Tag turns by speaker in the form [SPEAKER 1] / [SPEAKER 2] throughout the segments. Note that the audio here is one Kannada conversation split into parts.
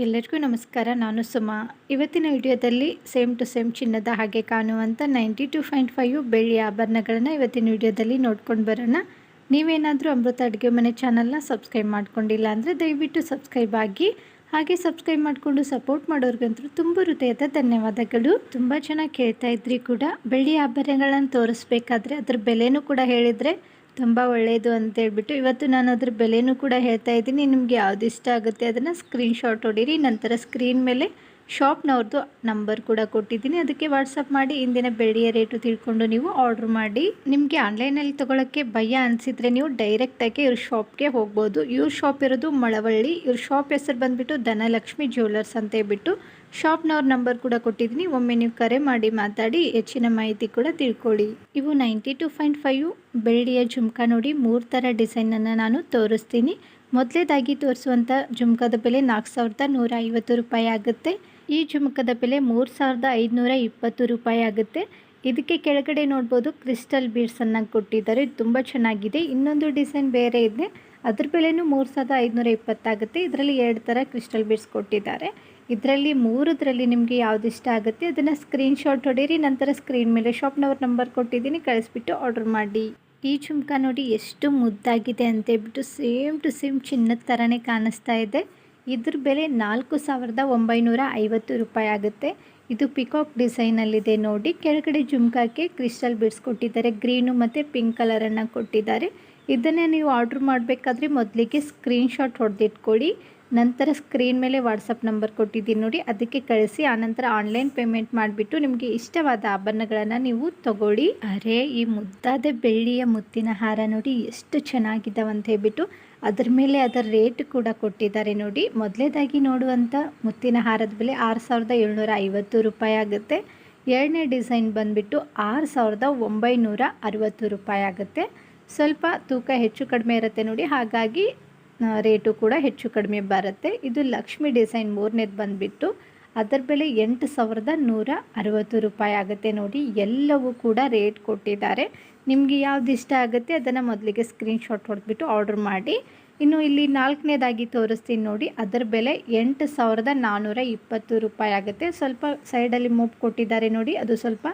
[SPEAKER 1] ಎಲ್ಲರಿಗೂ ನಮಸ್ಕಾರ. ನಾನು ಸುಮಾ. ಇವತ್ತಿನ ವಿಡಿಯೋದಲ್ಲಿ ಸೇಮ್ ಟು ಸೇಮ್ ಚಿನ್ನದ ಹಾಗೆ ಕಾಣುವಂಥ ನೈಂಟಿ ಟು ಪಾಯಿಂಟ್ ಫೈವ್ ಬೆಳ್ಳಿ ಆಭರಣಗಳನ್ನು ಇವತ್ತಿನ ವಿಡಿಯೋದಲ್ಲಿ ನೋಡ್ಕೊಂಡು ಬರೋಣ. ನೀವೇನಾದರೂ ಅಮೃತ ಅಡುಗೆ ಮನೆ ಚಾನಲ್ನ ಸಬ್ಸ್ಕ್ರೈಬ್ ಮಾಡ್ಕೊಂಡಿಲ್ಲ ಅಂದರೆ ದಯವಿಟ್ಟು ಸಬ್ಸ್ಕ್ರೈಬ್ ಆಗಿ. ಹಾಗೆ ಸಬ್ಸ್ಕ್ರೈಬ್ ಮಾಡಿಕೊಂಡು ಸಪೋರ್ಟ್ ಮಾಡೋರ್ಗಂತೂ ತುಂಬ ಹೃದಯದ ಧನ್ಯವಾದಗಳು. ತುಂಬ ಚೆನ್ನಾಗಿ ಕೇಳ್ತಾ ಇದ್ರಿ ಕೂಡ ಬೆಳ್ಳಿ ಆಭರಣಗಳನ್ನು ತೋರಿಸ್ಬೇಕಾದ್ರೆ ಅದ್ರ ಬೆಲೆನೂ ಕೂಡ ಹೇಳಿದರೆ ತುಂಬ ಒಳ್ಳೆಯದು ಅಂತ ಹೇಳ್ಬಿಟ್ಟು ಇವತ್ತು ನಾನು ಅದ್ರ ಬೆಲೆನೂ ಕೂಡ ಹೇಳ್ತಾ ಇದ್ದೀನಿ. ನಿಮಗೆ ಯಾವ್ದು ಇಷ್ಟ ಆಗುತ್ತೆ ಅದನ್ನು ಸ್ಕ್ರೀನ್ಶಾಟ್ ಹೊಡೀರಿ ನಂತರ ಸ್ಕ್ರೀನ್ ಮೇಲೆ ಶಾಪ್ನವ್ರದ್ದು ನಂಬರ್ ಕೂಡ ಕೊಟ್ಟಿದ್ದೀನಿ. ಅದಕ್ಕೆ ವಾಟ್ಸಪ್ ಮಾಡಿ, ಇಂದಿನ ಬೆಳ್ಳಿಯ ರೇಟು ತಿಳ್ಕೊಂಡು ನೀವು ಆರ್ಡ್ರ್ ಮಾಡಿ. ನಿಮಗೆ ಆನ್ಲೈನಲ್ಲಿ ತೊಗೊಳಕ್ಕೆ ಭಯ ಅನಿಸಿದರೆ ನೀವು ಡೈರೆಕ್ಟಾಗಿ ಇವ್ರ ಶಾಪ್ಗೆ ಹೋಗ್ಬೋದು. ಇವ್ರ ಶಾಪ್ ಇರೋದು ಮಳವಳ್ಳಿ. ಇವ್ರ ಶಾಪ್ ಹೆಸರು ಬಂದುಬಿಟ್ಟು ಧನಲಕ್ಷ್ಮಿ ಜ್ಯುವೆಲ್ಲರ್ಸ್ ಅಂತ ಹೇಳ್ಬಿಟ್ಟು ಶಾಪ್ನವ್ರ ನಂಬರ್ ಕೂಡ ಕೊಟ್ಟಿದ್ದೀನಿ. ಒಮ್ಮೆ ನೀವು ಕರೆ ಮಾಡಿ ಮಾತಾಡಿ, ಹೆಚ್ಚಿನ ಮಾಹಿತಿ ಕೂಡ ತಿಳ್ಕೊಳ್ಳಿ. ಇವು ನೈಂಟಿ ಟು ಪಾಯಿಂಟ್ ಫೈವ್ ಬೆಳ್ಳಿಯ ಜುಮ್ಕ ನೋಡಿ, ಮೂರು ಥರ ಡಿಸೈನನ್ನು ನಾನು ತೋರಿಸ್ತೀನಿ. ಮೊದಲೇದಾಗಿ ತೋರಿಸುವಂಥ ಜುಮ್ಕದ ಬೆಲೆ ನಾಲ್ಕು ಸಾವಿರದ ನೂರ ಐವತ್ತು ರೂಪಾಯಿ ಆಗುತ್ತೆ. ಈ ಜುಮ್ಕದ ಬೆಲೆ ಮೂರು ಸಾವಿರದ ಐದುನೂರ ಇಪ್ಪತ್ತು ರೂಪಾಯಿ ಆಗುತ್ತೆ. ಇದಕ್ಕೆ ಕೆಳಗಡೆ ನೋಡ್ಬೋದು, ಕ್ರಿಸ್ಟಲ್ ಬೀಡ್ಸನ್ನು ಕೊಟ್ಟಿದ್ದಾರೆ. ತುಂಬ ಚೆನ್ನಾಗಿದೆ. ಇನ್ನೊಂದು ಡಿಸೈನ್ ಬೇರೆ ಇದೆ. ಅದ್ರ ಬೆಲೆನೂ ಮೂರು ಸಾವಿರದ ಐದುನೂರ ಇಪ್ಪತ್ತಾಗುತ್ತೆ ಇದರಲ್ಲಿ ಎರಡು ಥರ ಕ್ರಿಸ್ಟಲ್ ಬೀಡ್ಸ್ ಕೊಟ್ಟಿದ್ದಾರೆ. ಇದರಲ್ಲಿ ಮೂರದ್ರಲ್ಲಿ ನಿಮಗೆ ಯಾವ್ದು ಇಷ್ಟ ಆಗುತ್ತೆ, ಅದನ್ನು ಸ್ಕ್ರೀನ್ಶಾಟ್ ಹೊಡೀರಿ, ನಂತರ ಸ್ಕ್ರೀನ್ ಮೇಲೆ ಶಾಪ್ನವ್ರ ನಂಬರ್ ಕೊಟ್ಟಿದ್ದೀನಿ, ಕಳಿಸ್ಬಿಟ್ಟು ಆರ್ಡರ್ ಮಾಡಿ. ಈ ಜುಮ್ಕಾ ನೋಡಿ ಎಷ್ಟು ಮುದ್ದಾಗಿದೆ ಅಂತ ಹೇಳ್ಬಿಟ್ಟು ಸೇಮ್ ಟು ಸೇಮ್ ಚಿನ್ನದ ಥರನೇ ಕಾಣಿಸ್ತಾ ಇದೆ. ಇದ್ರ ಬೆಲೆ ನಾಲ್ಕು ಸಾವಿರದ ಒಂಬೈನೂರ ಐವತ್ತು ರೂಪಾಯಿ ಆಗುತ್ತೆ. ಇದು ಪಿಕಾಕ್ ಡಿಸೈನಲ್ಲಿದೆ ನೋಡಿ. ಕೆಳಗಡೆ ಜುಮ್ಕಾಕ್ಕೆ ಕ್ರಿಸ್ಟಲ್ ಬಿಡ್ಸ್ ಕೊಟ್ಟಿದ್ದಾರೆ. ಗ್ರೀನು ಮತ್ತು ಪಿಂಕ್ ಕಲರನ್ನು ಕೊಟ್ಟಿದ್ದಾರೆ. ಇದನ್ನೇ ನೀವು ಆರ್ಡ್ರ್ ಮಾಡಬೇಕಾದ್ರೆ ಮೊದಲಿಗೆ ಸ್ಕ್ರೀನ್ಶಾಟ್ ಹೊಡೆದಿಟ್ಕೊಳ್ಳಿ. ನಂತರ ಸ್ಕ್ರೀನ್ ಮೇಲೆ ವಾಟ್ಸಪ್ ನಂಬರ್ ಕೊಟ್ಟಿದ್ದೀನಿ ನೋಡಿ, ಅದಕ್ಕೆ ಕಳಿಸಿ ಆನಂತರ ಆನ್ಲೈನ್ ಪೇಮೆಂಟ್ ಮಾಡಿಬಿಟ್ಟು ನಿಮಗೆ ಇಷ್ಟವಾದ ಆಭರಣಗಳನ್ನು ನೀವು ತಗೊಳ್ಳಿ. ಅರೆ, ಈ ಮುದ್ದಾದ ಬೆಳ್ಳಿಯ ಮುತ್ತಿನ ಹಾರ ನೋಡಿ ಎಷ್ಟು ಚೆನ್ನಾಗಿದ್ದಾವೆ ಅಂತ ಹೇಳ್ಬಿಟ್ಟು ಅದರ ಮೇಲೆ ಅದರ ರೇಟ್ ಕೂಡ ಕೊಟ್ಟಿದ್ದಾರೆ ನೋಡಿ. ಮೊದಲೇದಾಗಿ ನೋಡುವಂಥ ಮುತ್ತಿನ ಹಾರದ ಬೆಲೆ ಆರು ಸಾವಿರದ ಏಳ್ನೂರ ಐವತ್ತು ರೂಪಾಯಿ ಆಗುತ್ತೆ. ಎರಡನೇ ಡಿಸೈನ್ ಬಂದುಬಿಟ್ಟು ಆರು ಸಾವಿರದ ಒಂಬೈನೂರ ರೂಪಾಯಿ ಆಗುತ್ತೆ. ಸ್ವಲ್ಪ ತೂಕ ಹೆಚ್ಚು ಕಡಿಮೆ ಇರುತ್ತೆ ನೋಡಿ, ಹಾಗಾಗಿ ರೇಟು ಕೂಡ ಹೆಚ್ಚು ಕಡಿಮೆ ಬರುತ್ತೆ. ಇದು ಲಕ್ಷ್ಮಿ ಡಿಸೈನ್ ಮೂರನೇದು ಬಂದುಬಿಟ್ಟು ಅದರ ಬೆಲೆ ಎಂಟು ಸಾವಿರದ ನೂರ ಅರವತ್ತು ರೂಪಾಯಿ ಆಗುತ್ತೆ ನೋಡಿ. ಎಲ್ಲವೂ ಕೂಡ ರೇಟ್ ಕೊಟ್ಟಿದ್ದಾರೆ. ನಿಮಗೆ ಯಾವ್ದು ಇಷ್ಟ ಆಗುತ್ತೆ ಅದನ್ನು ಮೊದಲಿಗೆ ಸ್ಕ್ರೀನ್ಶಾಟ್ ಹೊಡೆದ್ಬಿಟ್ಟು ಆರ್ಡ್ರ್ ಮಾಡಿ. ಇನ್ನು ಇಲ್ಲಿ ನಾಲ್ಕನೇದಾಗಿ ತೋರಿಸ್ತೀನಿ ನೋಡಿ. ಅದರ ಬೆಲೆ ಎಂಟು ಸಾವಿರದ ನಾನ್ನೂರ ಇಪ್ಪತ್ತು ರೂಪಾಯಿ ಆಗುತ್ತೆ. ಸ್ವಲ್ಪ ಸೈಡಲ್ಲಿ ಮೂಪ್ ಕೊಟ್ಟಿದ್ದಾರೆ ನೋಡಿ. ಅದು ಸ್ವಲ್ಪ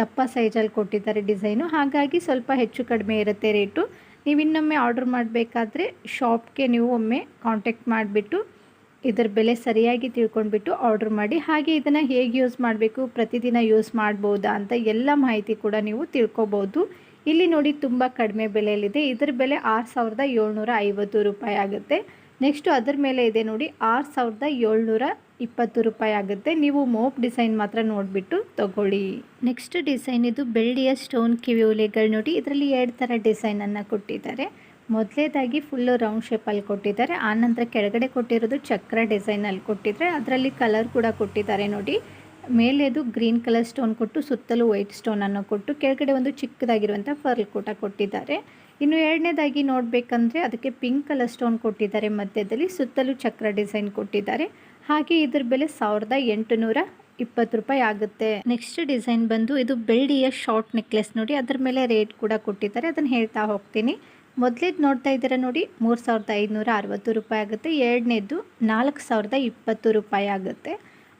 [SPEAKER 1] ದಪ್ಪ ಸೈಜಲ್ಲಿ ಕೊಟ್ಟಿದ್ದಾರೆ ಡಿಸೈನು. ಹಾಗಾಗಿ ಸ್ವಲ್ಪ ಹೆಚ್ಚು ಕಡಿಮೆ ಇರುತ್ತೆ ರೇಟು. ನೀವು ಇನ್ನೊಮ್ಮೆ ಆರ್ಡ್ರ್ ಮಾಡಬೇಕಾದ್ರೆ ಶಾಪ್ಗೆ ನೀವು ಒಮ್ಮೆ ಕಾಂಟ್ಯಾಕ್ಟ್ ಮಾಡಿಬಿಟ್ಟು ಇದರ ಬೆಲೆ ಸರಿಯಾಗಿ ತಿಳ್ಕೊಂಡ್ಬಿಟ್ಟು ಆರ್ಡ್ರ್ ಮಾಡಿ, ಹಾಗೆ ಇದನ್ನು ಹೇಗೆ ಯೂಸ್ ಮಾಡಬೇಕು, ಪ್ರತಿದಿನ ಯೂಸ್ ಮಾಡ್ಬೋದಾ ಅಂತ ಎಲ್ಲ ಮಾಹಿತಿ ಕೂಡ ನೀವು ತಿಳ್ಕೊಬೋದು. ಇಲ್ಲಿ ನೋಡಿ ತುಂಬ ಕಡಿಮೆ ಬೆಲೆಯಲ್ಲಿದೆ. ಇದರ ಬೆಲೆ ಆರು ಸಾವಿರದ ಏಳ್ನೂರ ಐವತ್ತು ರೂಪಾಯಿ ಆಗುತ್ತೆ. ನೆಕ್ಸ್ಟು ಅದರ ಮೇಲೆ ಇದೆ ನೋಡಿ, ಆರು ಸಾವಿರದ ಏಳ್ನೂರ ಇಪ್ಪತ್ತು ರೂಪಾಯಿ ಆಗುತ್ತೆ. ನೀವು ಮೋಪ್ ಡಿಸೈನ್ ಮಾತ್ರ ನೋಡಿಬಿಟ್ಟು ತಗೊಳ್ಳಿ. ನೆಕ್ಸ್ಟ್ ಡಿಸೈನ್ ಇದು ಬೆಳ್ಳಿಯ ಸ್ಟೋನ್ ಕಿವಿ ಉಲೆಗಳು ನೋಡಿ, ಇದರಲ್ಲಿ ಎರಡು ಥರ ಡಿಸೈನನ್ನು ಕೊಟ್ಟಿದ್ದಾರೆ. ಮೊದಲೇದಾಗಿ ಫುಲ್ಲು ರೌಂಡ್ ಶೇಪಲ್ಲಿ ಕೊಟ್ಟಿದ್ದಾರೆ. ಆನಂತರ ಕೆಳಗಡೆ ಕೊಟ್ಟಿರೋದು ಚಕ್ರ ಡಿಸೈನಲ್ಲಿ ಕೊಟ್ಟಿದ್ದಾರೆ. ಅದರಲ್ಲಿ ಕಲರ್ ಕೂಡ ಕೊಟ್ಟಿದ್ದಾರೆ ನೋಡಿ. ಮೇಲೆದು ಗ್ರೀನ್ ಕಲರ್ ಸ್ಟೋನ್ ಕೊಟ್ಟು ಸುತ್ತಲೂ ವೈಟ್ ಸ್ಟೋನನ್ನು ಕೊಟ್ಟು, ಕೆಳಗಡೆ ಒಂದು ಚಿಕ್ಕದಾಗಿರುವಂಥ ಫರ್ಲ್ ಕೂಡ ಕೊಟ್ಟಿದ್ದಾರೆ. ಇನ್ನು ಎರಡನೇದಾಗಿ ನೋಡಬೇಕಂದ್ರೆ ಅದಕ್ಕೆ ಪಿಂಕ್ ಕಲರ್ ಸ್ಟೋನ್ ಕೊಟ್ಟಿದ್ದಾರೆ ಮಧ್ಯದಲ್ಲಿ, ಸುತ್ತಲೂ ಚಕ್ರ ಡಿಸೈನ್ ಕೊಟ್ಟಿದ್ದಾರೆ. ಹಾಗೆ ಇದ್ರ ಬೆಲೆ ಸಾವಿರದ ಎಂಟುನೂರ ಇಪ್ಪತ್ತು ರೂಪಾಯಿ ಆಗುತ್ತೆ. ನೆಕ್ಸ್ಟ್ ಡಿಸೈನ್ ಬಂದು ಇದು ಬೆಳ್ಳಿಯ ಶಾರ್ಟ್ ನೆಕ್ಲೆಸ್ ನೋಡಿ, ಅದ್ರ ಮೇಲೆ ರೇಟ್ ಕೂಡ ಕೊಟ್ಟಿದ್ದಾರೆ. ಅದನ್ನು ಹೇಳ್ತಾ ಹೋಗ್ತೀನಿ. ಮೊದಲೇದು ನೋಡ್ತಾ ಇದ್ದೀರಾ ನೋಡಿ, ಮೂರು ಸಾವಿರದ ಐದುನೂರ ಅರವತ್ತು ರೂಪಾಯಿ ಆಗುತ್ತೆ. ಎರಡನೇದು ನಾಲ್ಕು ಸಾವಿರದ ಇಪ್ಪತ್ತು ರೂಪಾಯಿ ಆಗುತ್ತೆ.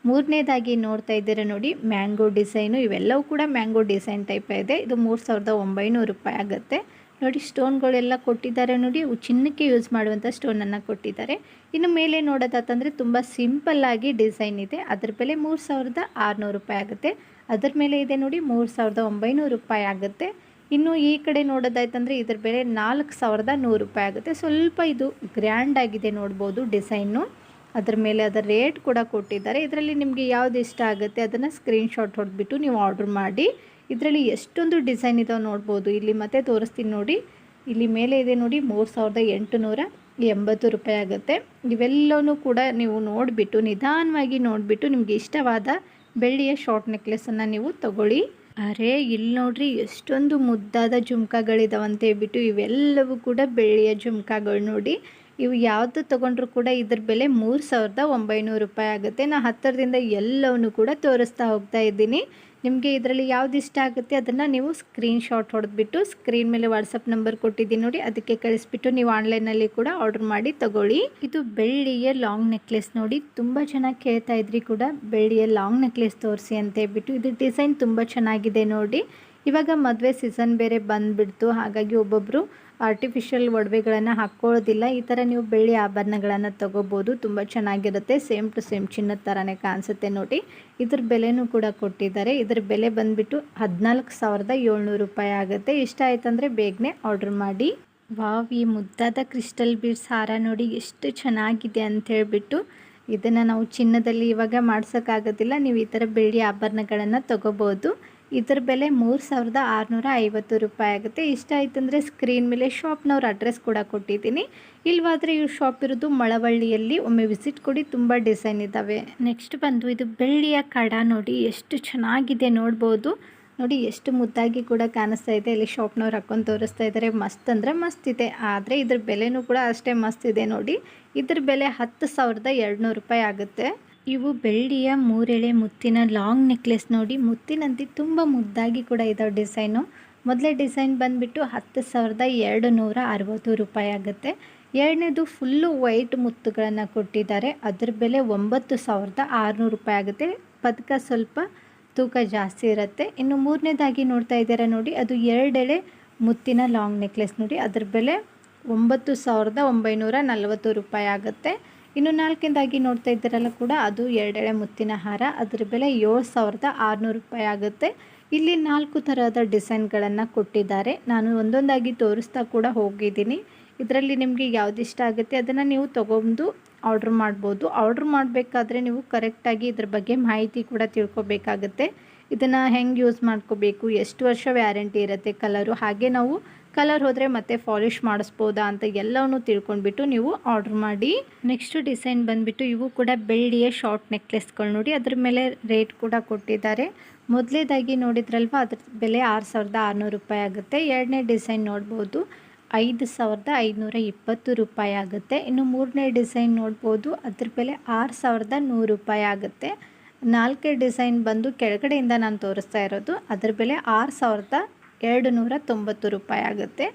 [SPEAKER 1] ಮೂರನೇದಾಗಿ ನೋಡ್ತಾ ಇದ್ದೀರಾ ನೋಡಿ ಮ್ಯಾಂಗೋ ಡಿಸೈನು ಇವೆಲ್ಲವೂ ಕೂಡ ಮ್ಯಾಂಗೋ ಡಿಸೈನ್ ಟೈಪ್ ಇದೆ. ಇದು ಮೂರು ಸಾವಿರದ ಒಂಬೈನೂರು ರೂಪಾಯಿ ಆಗುತ್ತೆ. ನೋಡಿ ಸ್ಟೋನ್ಗಳೆಲ್ಲ ಕೊಟ್ಟಿದ್ದಾರೆ ನೋಡಿ ಚಿನ್ನಕ್ಕೆ ಯೂಸ್ ಮಾಡುವಂಥ ಸ್ಟೋನನ್ನು ಕೊಟ್ಟಿದ್ದಾರೆ. ಇನ್ನು ಮೇಲೆ ನೋಡೋದಾತಂದರೆ ತುಂಬ ಸಿಂಪಲ್ಲಾಗಿ ಡಿಸೈನ್ ಇದೆ. ಅದ್ರ ಬೆಲೆ ಮೂರು ಸಾವಿರದ ಆರುನೂರು ರೂಪಾಯಿ ಆಗುತ್ತೆ. ಅದ್ರ ಮೇಲೆ ಇದೆ ನೋಡಿ, ಮೂರು ಸಾವಿರದ ಒಂಬೈನೂರು ರೂಪಾಯಿ ಆಗುತ್ತೆ. ಇನ್ನು ಈ ಕಡೆ ನೋಡೋದಾಯ್ತಂದರೆ ಇದ್ರ ಬೆಲೆ ನಾಲ್ಕು ಸಾವಿರದ ನೂರು ರೂಪಾಯಿ ಆಗುತ್ತೆ. ಸ್ವಲ್ಪ ಇದು ಗ್ರ್ಯಾಂಡ್ ಆಗಿದೆ ನೋಡ್ಬೋದು ಡಿಸೈನು ಅದ್ರ ಮೇಲೆ ಅದರ ರೇಟ್ ಕೂಡ ಕೊಟ್ಟಿದ್ದಾರೆ. ಇದರಲ್ಲಿ ನಿಮಗೆ ಯಾವ್ದು ಇಷ್ಟ ಆಗುತ್ತೆ ಅದನ್ನು ಸ್ಕ್ರೀನ್ಶಾಟ್ ಹೊಡೆದ್ಬಿಟ್ಟು ನೀವು ಆರ್ಡ್ರ್ ಮಾಡಿ. ಇದರಲ್ಲಿ ಎಷ್ಟೊಂದು ಡಿಸೈನ್ ಇದಾವೆ ನೋಡ್ಬೋದು. ಇಲ್ಲಿ ಮತ್ತೆ ತೋರಿಸ್ತೀನಿ ನೋಡಿ. ಇಲ್ಲಿ ಮೇಲೆ ಇದೆ ನೋಡಿ ಮೂರು ಸಾವಿರದ ಎಂಟುನೂರ ಎಂಬತ್ತು ರೂಪಾಯಿ ಆಗುತ್ತೆ. ಇವೆಲ್ಲವೂ ಕೂಡ ನೀವು ನೋಡಿಬಿಟ್ಟು, ನಿಧಾನವಾಗಿ ನೋಡಿಬಿಟ್ಟು ನಿಮಗೆ ಇಷ್ಟವಾದ ಬೆಳ್ಳಿಯ ಶಾರ್ಟ್ ನೆಕ್ಲೆಸನ್ನು ನೀವು ತಗೊಳ್ಳಿ. ಅರೆ ಇಲ್ಲಿ ನೋಡ್ರಿ ಎಷ್ಟೊಂದು ಮುದ್ದಾದ ಜುಮ್ಕಾಗಳಿದಾವಂತ ಹೇಳ್ಬಿಟ್ಟು ಇವೆಲ್ಲವೂ ಕೂಡ ಬೆಳ್ಳಿಯ ಜುಮ್ಕಾಗಳು ನೋಡಿ. ಇವು ಯಾವುದು ತೊಗೊಂಡ್ರು ಕೂಡ ಇದ್ರ ಬೆಲೆ ಮೂರು ಸಾವಿರದ ಒಂಬೈನೂರು ರೂಪಾಯಿ ಆಗುತ್ತೆ. ನಾನು ಹತ್ತಿರದಿಂದ ಎಲ್ಲವನ್ನು ಕೂಡ ತೋರಿಸ್ತಾ ಹೋಗ್ತಾ ಇದ್ದೀನಿ. ನಿಮಗೆ ಇದರಲ್ಲಿ ಯಾವ್ದು ಇಷ್ಟ ಆಗುತ್ತೆ ಅದನ್ನು ನೀವು ಸ್ಕ್ರೀನ್ ಶಾಟ್ ಹೊಡೆದ್ಬಿಟ್ಟು ಸ್ಕ್ರೀನ್ ಮೇಲೆ ವಾಟ್ಸಪ್ ನಂಬರ್ ಕೊಟ್ಟಿದ್ದೀನಿ ನೋಡಿ, ಅದಕ್ಕೆ ಕಳಿಸ್ಬಿಟ್ಟು ನೀವು ಆನ್ಲೈನಲ್ಲಿ ಕೂಡ ಆರ್ಡರ್ ಮಾಡಿ ತಗೊಳ್ಳಿ. ಇದು ಬೆಳ್ಳಿಯ ಲಾಂಗ್ ನೆಕ್ಲೆಸ್ ನೋಡಿ, ತುಂಬ ಚೆನ್ನಾಗಿ ಕೇಳ್ತಾ ಇದ್ರಿ ಕೂಡ ಬೆಳ್ಳಿಯ ಲಾಂಗ್ ನೆಕ್ಲೆಸ್ ತೋರಿಸಿ ಅಂತ ಹೇಳ್ಬಿಟ್ಟು. ಇದು ಡಿಸೈನ್ ತುಂಬ ಚೆನ್ನಾಗಿದೆ ನೋಡಿ. ಇವಾಗ ಮದುವೆ ಸೀಸನ್ ಬೇರೆ ಬಂದುಬಿಡ್ತು, ಹಾಗಾಗಿ ಒಬ್ಬೊಬ್ಬರು ಆರ್ಟಿಫಿಷಿಯಲ್ ಒಡವೆಗಳನ್ನು ಹಾಕ್ಕೊಳ್ಳೋದಿಲ್ಲ ಈ ಥರ ನೀವು ಬೆಳ್ಳಿ ಆಭರಣಗಳನ್ನು ತಗೋಬೋದು. ತುಂಬ ಚೆನ್ನಾಗಿರುತ್ತೆ. ಸೇಮ್ ಟು ಸೇಮ್ ಚಿನ್ನದ ಥರನೇ ಕಾಣಿಸುತ್ತೆ ನೋಡಿ. ಇದ್ರ ಬೆಲೆನೂ ಕೂಡ ಕೊಟ್ಟಿದ್ದಾರೆ. ಇದ್ರ ಬೆಲೆ ಬಂದುಬಿಟ್ಟು ಹದಿನಾಲ್ಕು ಸಾವಿರದ ಏಳ್ನೂರು ರೂಪಾಯಿ ಆಗುತ್ತೆ. ಇಷ್ಟ ಆಯ್ತಂದರೆ ಬೇಗನೆ ಆರ್ಡ್ರ್ ಮಾಡಿ. ವಾವ್, ಈ ಮುದ್ದಾದ ಕ್ರಿಸ್ಟಲ್ ಬೀಡ್ಸ್ ಹಾರ ನೋಡಿ ಎಷ್ಟು ಚೆನ್ನಾಗಿದೆ ಅಂತ ಹೇಳಿಬಿಟ್ಟು ಇದನ್ನು ನಾವು ಚಿನ್ನದಲ್ಲಿ ಇವಾಗ ಮಾಡ್ಸೋಕ್ಕಾಗೋದಿಲ್ಲ. ನೀವು ಈ ಥರ ಬೆಳ್ಳಿ ಆಭರಣಗಳನ್ನು ತಗೋಬೋದು. ಇದ್ರ ಬೆಲೆ ಮೂರು ಸಾವಿರದ ಆರುನೂರ ಐವತ್ತು ರೂಪಾಯಿ ಆಗುತ್ತೆ. ಇಷ್ಟ ಆಯ್ತಂದರೆ ಸ್ಕ್ರೀನ್ ಮೇಲೆ ಶಾಪ್ನವ್ರ ಅಡ್ರೆಸ್ ಕೂಡ ಕೊಟ್ಟಿದ್ದೀನಿ. ಇಲ್ವಾದರೆ ಇವ್ರ ಶಾಪ್ ಇರೋದು ಮಳವಳ್ಳಿಯಲ್ಲಿ. ಒಮ್ಮೆ ವಿಸಿಟ್ ಕೊಡಿ, ತುಂಬ ಡಿಸೈನ್ ಇದ್ದಾವೆ ನೆಕ್ಸ್ಟ್ ಬಂದು ಇದು ಬೆಳ್ಳಿಯ ಕಡ ನೋಡಿ, ಎಷ್ಟು ಚೆನ್ನಾಗಿದೆ ನೋಡ್ಬೋದು. ನೋಡಿ, ಎಷ್ಟು ಮುದ್ದಾಗಿ ಕೂಡ ಕಾಣಿಸ್ತಾ ಇದೆ. ಇಲ್ಲಿ ಶಾಪ್ನವ್ರು ಹಾಕೊಂಡು ತೋರಿಸ್ತಾ ಇದ್ದಾರೆ ಮಸ್ತ್ ಅಂದರೆ ಮಸ್ತ್ ಇದೆ. ಆದರೆ ಇದ್ರ ಬೆಲೆನೂ ಕೂಡ ಅಷ್ಟೇ ಮಸ್ತ್ ಇದೆ ನೋಡಿ. ಇದ್ರ ಬೆಲೆ ಹತ್ತು ಸಾವಿರದ ಎರಡುನೂರು ರೂಪಾಯಿ ಆಗುತ್ತೆ. ಇವು ಬೆಳ್ಳಿಯ ಮೂರೆಳೆ ಮುತ್ತಿನ ಲಾಂಗ್ ನೆಕ್ಲೆಸ್ ನೋಡಿ ಮುತ್ತಿನಂತೆ ತುಂಬ ಮುದ್ದಾಗಿ ಕೂಡ ಇದಾವೆ ಡಿಸೈನು. ಮೊದಲೇ ಡಿಸೈನ್ ಬಂದುಬಿಟ್ಟು ಹತ್ತು ಸಾವಿರದ ಎರಡು ನೂರ ಅರವತ್ತು ರೂಪಾಯಿ ಆಗುತ್ತೆ. ಎರಡನೇದು ಫುಲ್ಲು ವೈಟ್ ಮುತ್ತುಗಳನ್ನು ಕೊಟ್ಟಿದ್ದಾರೆ. ಅದ್ರ ಬೆಲೆ ಒಂಬತ್ತು ಸಾವಿರದ ಆರುನೂರು ರೂಪಾಯಿ ಆಗುತ್ತೆ. ಪದಕ ಸ್ವಲ್ಪ ತೂಕ ಜಾಸ್ತಿ ಇರುತ್ತೆ. ಇನ್ನು ಮೂರನೇದಾಗಿ ನೋಡ್ತಾ ಇದ್ದೀರಾ ನೋಡಿ, ಅದು ಎರಡೆಳೆ ಮುತ್ತಿನ ಲಾಂಗ್ ನೆಕ್ಲೆಸ್ ನೋಡಿ, ಅದ್ರ ಬೆಲೆ ಒಂಬತ್ತು ಸಾವಿರದ ಒಂಬೈನೂರ ನಲವತ್ತು ರೂಪಾಯಿ ಆಗುತ್ತೆ. ಇನ್ನು ನಾಲ್ಕಿಂದಾಗಿ ನೋಡ್ತಾ ಇದ್ದೀರಲ್ಲ ಕೂಡ, ಅದು ಎರಡೆಳೆ ಮುತ್ತಿನ ಹಾರ. ಅದರ ಬೆಲೆ ಏಳು ಸಾವಿರದ ಆರುನೂರು ರೂಪಾಯಿ ಆಗುತ್ತೆ. ಇಲ್ಲಿ ನಾಲ್ಕು ಥರದ ಡಿಸೈನ್ಗಳನ್ನು ಕೊಟ್ಟಿದ್ದಾರೆ. ನಾನು ಒಂದೊಂದಾಗಿ ತೋರಿಸ್ತಾ ಕೂಡ ಹೋಗಿದ್ದೀನಿ. ಇದರಲ್ಲಿ ನಿಮಗೆ ಯಾವ್ದು ಇಷ್ಟ ಆಗುತ್ತೆ ಅದನ್ನು ನೀವು ತೊಗೊಂಡು ಆರ್ಡ್ರ್ ಮಾಡ್ಬೋದು. ಆರ್ಡ್ರ್ ಮಾಡಬೇಕಾದ್ರೆ ನೀವು ಕರೆಕ್ಟಾಗಿ ಇದ್ರ ಬಗ್ಗೆ ಮಾಹಿತಿ ಕೂಡ ತಿಳ್ಕೊಬೇಕಾಗುತ್ತೆ. ಇದನ್ನು ಹೆಂಗೆ ಯೂಸ್ ಮಾಡ್ಕೋಬೇಕು, ಎಷ್ಟು ವರ್ಷ ವ್ಯಾರಂಟಿ ಇರುತ್ತೆ ಕಲರು, ಹಾಗೆ ನಾವು ಕಲರ್ ಹೋದರೆ ಮತ್ತೆ ಪಾಲಿಷ್ ಮಾಡಿಸ್ಬೋದಾ ಅಂತ ಎಲ್ಲವೂ ತಿಳ್ಕೊಂಡ್ಬಿಟ್ಟು ನೀವು ಆರ್ಡ್ರ್ ಮಾಡಿ. ನೆಕ್ಸ್ಟ್ ಡಿಸೈನ್ ಬಂದುಬಿಟ್ಟು ಇವು ಕೂಡ ಬೆಳ್ಳಿಯ ಶಾರ್ಟ್ ನೆಕ್ಲೆಸ್ಗಳು ನೋಡಿ, ಅದ್ರ ಮೇಲೆ ರೇಟ್ ಕೂಡ ಕೊಟ್ಟಿದ್ದಾರೆ. ಮೊದಲೇದಾಗಿ ನೋಡಿದ್ರಲ್ವ, ಅದ್ರ ಬೆಲೆ ಆರು ಸಾವಿರದ ಆರುನೂರು ರೂಪಾಯಿ ಆಗುತ್ತೆ. ಎರಡನೇ ಡಿಸೈನ್ ನೋಡ್ಬೋದು, ಐದು ಸಾವಿರದ ಐದುನೂರ ಇಪ್ಪತ್ತು ರೂಪಾಯಿ ಆಗುತ್ತೆ. ಇನ್ನು ಮೂರನೇ ಡಿಸೈನ್ ನೋಡ್ಬೋದು, ಅದ್ರ ಬೆಲೆ ಆರು ಸಾವಿರದ ನೂರು ರೂಪಾಯಿ ಆಗುತ್ತೆ. ನಾಲ್ಕೇ ಡಿಸೈನ್ ಬಂದು ಕೆಳಗಡೆಯಿಂದ ನಾನು ತೋರಿಸ್ತಾ ಇರೋದು, ಅದ್ರ ಬೆಲೆ ಆರು ಸಾವಿರದ ಎರಡು ನೂರ ತೊಂಬತ್ತು ರೂಪಾಯಿ ಆಗುತ್ತೆ.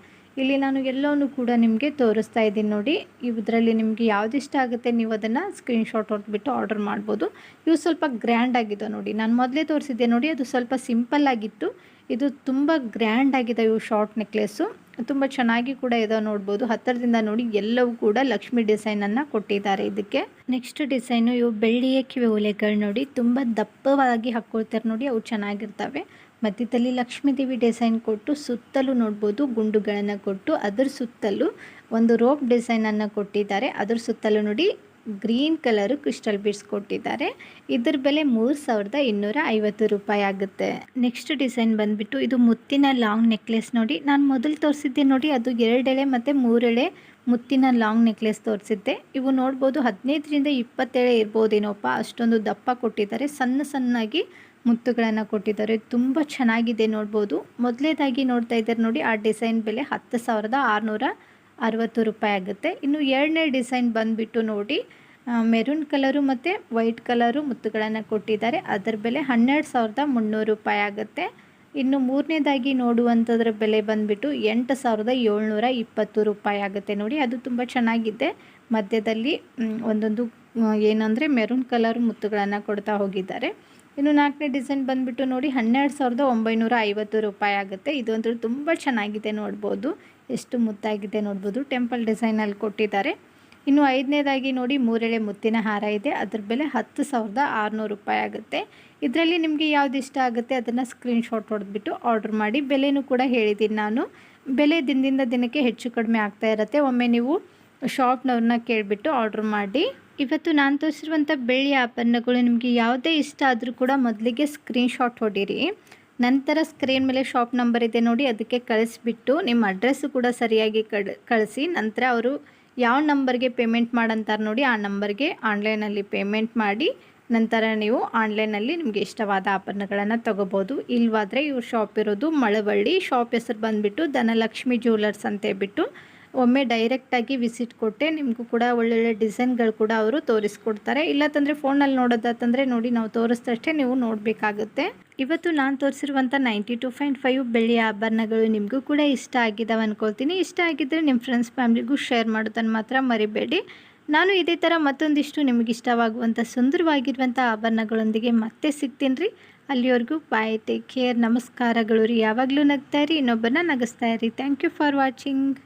[SPEAKER 1] ಇಲ್ಲಿ ನಾನು ಎಲ್ಲವನ್ನು ಕೂಡ ನಿಮಗೆ ತೋರಿಸ್ತಾ ಇದ್ದೀನಿ ನೋಡಿ. ಇದರಲ್ಲಿ ನಿಮಗೆ ಯಾವುದಿಷ್ಟ ಆಗುತ್ತೆ ನೀವು ಅದನ್ನು ಸ್ಕ್ರೀನ್ಶಾಟ್ ಹೊಡೆದ್ಬಿಟ್ಟು ಆರ್ಡರ್ ಮಾಡ್ಬೋದು. ಇವು ಸ್ವಲ್ಪ ಗ್ರ್ಯಾಂಡ್ ಆಗಿದೆ ನೋಡಿ. ನಾನು ಮೊದಲೇ ತೋರಿಸಿದ್ದೆ ನೋಡಿ, ಅದು ಸ್ವಲ್ಪ ಸಿಂಪಲ್ ಆಗಿತ್ತು. ಇದು ತುಂಬ ಗ್ರ್ಯಾಂಡ್ ಆಗಿದೆ ಇವು ಶಾರ್ಟ್ ನೆಕ್ಲೆಸ್ಸು ತುಂಬ ಚೆನ್ನಾಗಿ ಕೂಡ ಇದಾವೆ ನೋಡ್ಬೋದು. ಹತ್ತಿರದಿಂದ ನೋಡಿ ಎಲ್ಲವೂ ಕೂಡ ಲಕ್ಷ್ಮಿ ಡಿಸೈನನ್ನು ಕೊಟ್ಟಿದ್ದಾರೆ ಇದಕ್ಕೆ. ನೆಕ್ಸ್ಟ್ ಡಿಸೈನು ಇವು ಬೆಳ್ಳಿಯ ಕಿವಿ ಉಲೆಗಳು ನೋಡಿ. ತುಂಬ ದಪ್ಪವಾಗಿ ಹಾಕ್ಕೊಳ್ತಾರೆ ನೋಡಿ, ಅವು ಚೆನ್ನಾಗಿರ್ತವೆ. ಮಧ್ಯದಲ್ಲಿ ಲಕ್ಷ್ಮೀದೇವಿ ಡಿಸೈನ್ ಕೊಟ್ಟು ಸುತ್ತಲೂ ನೋಡ್ಬೋದು, ಗುಂಡುಗಳನ್ನು ಕೊಟ್ಟು ಅದರ ಸುತ್ತಲೂ ಒಂದು ರೋಪ್ ಡಿಸೈನನ್ನು ಕೊಟ್ಟಿದ್ದಾರೆ. ಅದರ ಸುತ್ತಲೂ ನೋಡಿ ಗ್ರೀನ್ ಕಲರು ಕ್ರಿಸ್ಟಲ್ ಬೀಡ್ಸ್ ಕೊಟ್ಟಿದ್ದಾರೆ. ಇದ್ರ ಬೆಲೆ ಮೂರು ಸಾವಿರದ ಇನ್ನೂರ ಐವತ್ತು ರೂಪಾಯಿ ಆಗುತ್ತೆ. ನೆಕ್ಸ್ಟ್ ಡಿಸೈನ್ ಬಂದ್ಬಿಟ್ಟು ಇದು ಮುತ್ತಿನ ಲಾಂಗ್ ನೆಕ್ಲೆಸ್ ನೋಡಿ. ನಾನು ಮೊದಲು ತೋರಿಸಿದ್ದೆ ನೋಡಿ, ಅದು ಎರಡೆಳೆ ಮತ್ತು ಮೂರೆಳೆ ಮುತ್ತಿನ ಲಾಂಗ್ ನೆಕ್ಲೆಸ್ ತೋರಿಸಿದ್ದೆ. ಇವು ನೋಡ್ಬೋದು ಹದಿನೈದರಿಂದ ಇಪ್ಪತ್ತೇಳೆ ಇರ್ಬೋದೇನೋಪ್ಪ, ಅಷ್ಟೊಂದು ದಪ್ಪ ಕೊಟ್ಟಿದ್ದಾರೆ. ಸಣ್ಣ ಸಣ್ಣಾಗಿ ಮುತ್ತುಗಳನ್ನು ಕೊಟ್ಟಿದ್ದಾರೆ. ತುಂಬ ಚೆನ್ನಾಗಿದೆ ನೋಡ್ಬೋದು. ಮೊದಲೇದಾಗಿ ನೋಡ್ತಾ ಇದ್ದಾರೆ ನೋಡಿ, ಆ ಡಿಸೈನ್ ಬೆಲೆ ಹತ್ತು ಸಾವಿರದ ಆರುನೂರ ಅರವತ್ತು ರೂಪಾಯಿ ಆಗುತ್ತೆ. ಇನ್ನು ಎರಡನೇ ಡಿಸೈನ್ ಬಂದುಬಿಟ್ಟು ನೋಡಿ ಮೆರೂನ್ ಕಲರು ಮತ್ತು ವೈಟ್ ಕಲರು ಮುತ್ತುಗಳನ್ನು ಕೊಟ್ಟಿದ್ದಾರೆ. ಅದರ ಬೆಲೆ ಹನ್ನೆರಡು ಸಾವಿರದ ಮುನ್ನೂರು ರೂಪಾಯಿ ಆಗುತ್ತೆ. ಇನ್ನು ಮೂರನೇದಾಗಿ ನೋಡುವಂಥದ್ರ ಬೆಲೆ ಬಂದುಬಿಟ್ಟು ಎಂಟು ಸಾವಿರದ ಏಳ್ನೂರ ಇಪ್ಪತ್ತು ರೂಪಾಯಿ ಆಗುತ್ತೆ ನೋಡಿ. ಅದು ತುಂಬ ಚೆನ್ನಾಗಿದೆ. ಮಧ್ಯದಲ್ಲಿ ಒಂದೊಂದು, ಏನಂದರೆ ಮೆರೂನ್ ಕಲರ್ ಮುತ್ತುಗಳನ್ನು ಕೊಡ್ತಾ ಹೋಗಿದ್ದಾರೆ. ಇನ್ನು ನಾಲ್ಕನೇ ಡಿಸೈನ್ ಬಂದುಬಿಟ್ಟು ನೋಡಿ ಹನ್ನೆರಡು ಸಾವಿರದ ಒಂಬೈನೂರ ಐವತ್ತು ರೂಪಾಯಿ ಆಗುತ್ತೆ. ಇದು ಅಂದರೆ ತುಂಬ ಚೆನ್ನಾಗಿದೆ ನೋಡ್ಬೋದು. ಎಷ್ಟು ಮುತ್ತಾಗಿದೆ ನೋಡ್ಬೋದು. ಟೆಂಪಲ್ ಡಿಸೈನಲ್ಲಿ ಕೊಟ್ಟಿದ್ದಾರೆ. ಇನ್ನು ಐದನೇದಾಗಿ ನೋಡಿ ಮೂರೆಳೆ ಮುತ್ತಿನ ಹಾರ ಇದೆ. ಅದ್ರ ಬೆಲೆ ಹತ್ತು ಸಾವಿರದ ಆರುನೂರು ರೂಪಾಯಿ ಆಗುತ್ತೆ. ಇದರಲ್ಲಿ ನಿಮಗೆ ಯಾವ್ದು ಇಷ್ಟ ಆಗುತ್ತೆ ಅದನ್ನು ಸ್ಕ್ರೀನ್ಶಾಟ್ ಹೊಡೆದ್ಬಿಟ್ಟು ಆರ್ಡ್ರ್ ಮಾಡಿ. ಬೆಲೆನೂ ಕೂಡ ಹೇಳಿದ್ದೀನಿ ನಾನು. ಬೆಲೆ ದಿನದಿಂದ ದಿನಕ್ಕೆ ಹೆಚ್ಚು ಕಡಿಮೆ ಆಗ್ತಾ ಇರುತ್ತೆ. ಒಮ್ಮೆ ನೀವು ಶಾಪ್ನವ್ರನ್ನ ಕೇಳಿಬಿಟ್ಟು ಆರ್ಡ್ರ್ ಮಾಡಿ. ಇವತ್ತು ನಾನು ತೋರಿಸಿರುವಂಥ ಬೆಳ್ಳಿ ಆಭರಣಗಳು ನಿಮಗೆ ಯಾವುದೇ ಇಷ್ಟ ಆದರೂ ಕೂಡ ಮೊದಲಿಗೆ ಸ್ಕ್ರೀನ್ಶಾಟ್ ಹೊಡೀರಿ. ನಂತರ ಸ್ಕ್ರೀನ್ ಮೇಲೆ ಶಾಪ್ ನಂಬರ್ ಇದೆ ನೋಡಿ, ಅದಕ್ಕೆ ಕಳಿಸ್ಬಿಟ್ಟು ನಿಮ್ಮ ಅಡ್ರೆಸ್ಸು ಕೂಡ ಸರಿಯಾಗಿ ಕಳಿಸಿ. ನಂತರ ಅವರು ಯಾವ ನಂಬರ್ಗೆ ಪೇಮೆಂಟ್ ಮಾಡಂತಾರೆ ನೋಡಿ, ಆ ನಂಬರ್ಗೆ ಆನ್ಲೈನಲ್ಲಿ ಪೇಮೆಂಟ್ ಮಾಡಿ. ನಂತರ ನೀವು ಆನ್ಲೈನಲ್ಲಿ ನಿಮಗೆ ಇಷ್ಟವಾದ ಆಭರಣಗಳನ್ನು ತೊಗೋಬೋದು. ಇಲ್ವಾದರೆ ಇವ್ರ ಶಾಪ್ ಇರೋದು ಮಳವಳ್ಳಿ. ಶಾಪ್ ಹೆಸರು ಬಂದುಬಿಟ್ಟು ಧನಲಕ್ಷ್ಮಿ ಜ್ಯುವೆಲರ್ಸ್ ಅಂತ ಹೇಳ್ಬಿಟ್ಟು ಒಮ್ಮೆ ಡೈರೆಕ್ಟಾಗಿ ವಿಸಿಟ್ ಕೊಟ್ಟೆ. ನಿಮಗೂ ಕೂಡ ಒಳ್ಳೊಳ್ಳೆ ಡಿಸೈನ್ಗಳು ಕೂಡ ಅವರು ತೋರಿಸ್ಕೊಡ್ತಾರೆ. ಇಲ್ಲ ಇಲ್ಲತ್ತಂದರೆ ಫೋನಲ್ಲಿ ನೋಡೋದಾತಂದರೆ ನೋಡಿ ನಾವು ತೋರಿಸ್ದಷ್ಟೇ ನೀವು ನೋಡಬೇಕಾಗುತ್ತೆ. ಇವತ್ತು ನಾನು ತೋರಿಸಿರುವಂಥ ನೈಂಟಿ ಟು ಪಾಯಿಂಟ್ ಫೈವ್ ಬೆಳ್ಳಿಯ ಆಭರಣಗಳು ನಿಮಗೂ ಕೂಡ ಇಷ್ಟ ಆಗಿದ್ದಾವೆ ಅಂದ್ಕೊಳ್ತೀನಿ ಇಷ್ಟ ಆಗಿದ್ದರೆ ನಿಮ್ಮ ಫ್ರೆಂಡ್ಸ್ ಫ್ಯಾಮಿಲಿಗೂ ಶೇರ್ ಮಾಡೋದನ್ನು ಮಾತ್ರ ಮರಿಬೇಡಿ. ನಾನು ಇದೇ ಥರ ಮತ್ತೊಂದಿಷ್ಟು ನಿಮಗೆ ಇಷ್ಟವಾಗುವಂಥ ಸುಂದರವಾಗಿರುವಂಥ ಆಭರಣಗಳೊಂದಿಗೆ ಮತ್ತೆ ಸಿಗ್ತೀನಿ ರೀ. ಅಲ್ಲಿವರೆಗೂ ಬಾಯ್ ಟೇಕ್ ಕೇರ್ ನಮಸ್ಕಾರಗಳು ರೀ. ಯಾವಾಗಲೂ ನಗ್ತಾ ಇರಿ. ಇನ್ನೊಬ್ಬರನ್ನ ನಗಿಸ್ತಾ ಇರಿ. Thank you for watching